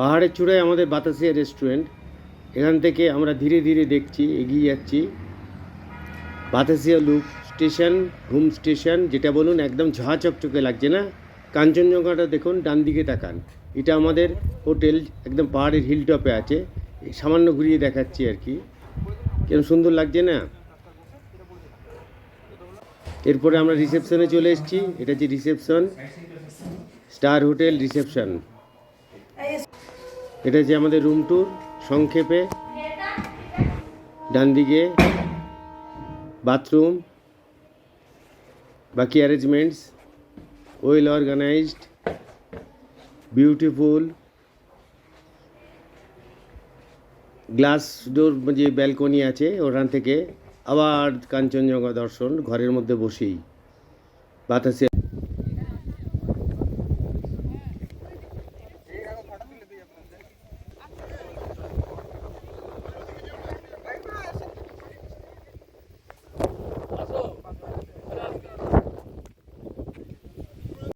পাহাড়ের চূড়ায় আমাদের বাতাসিয়া রেস্টুরেন্ট এখান থেকে আমরা ধীরে ধীরে দেখছি, এগিয়ে যাচ্ছি। Batasia loop station Ghum station যেটা বলুন একদম ঝা চকচকে লাগছে না? কাঞ্চনজঙ্ঘাটা দেখুন, ডান দিকে তাকান। এটা আমাদের হোটেল একদম পাহাড়ের হিল টপে আছে। সামান্য ঘুরিয়ে দেখাচ্ছি আর কি। কেমন সুন্দর লাগছে না? এরপরে আমরা রিসেপশনে চলে এসেছি। এটা হচ্ছে রিসেপশন স্টার হোটেল রিসেপশন এটা হচ্ছে আমাদের রুম ট্যুর সংক্ষেপে। ডান দিকে বাথরুম বাকি arrangements well organised beautiful glass door যে ব্যালকনি আছে ওখান থেকে আবার কাঞ্চনজঙ্ঘা দর্শন, ঘরের মধ্যে বসেই। বাতাসে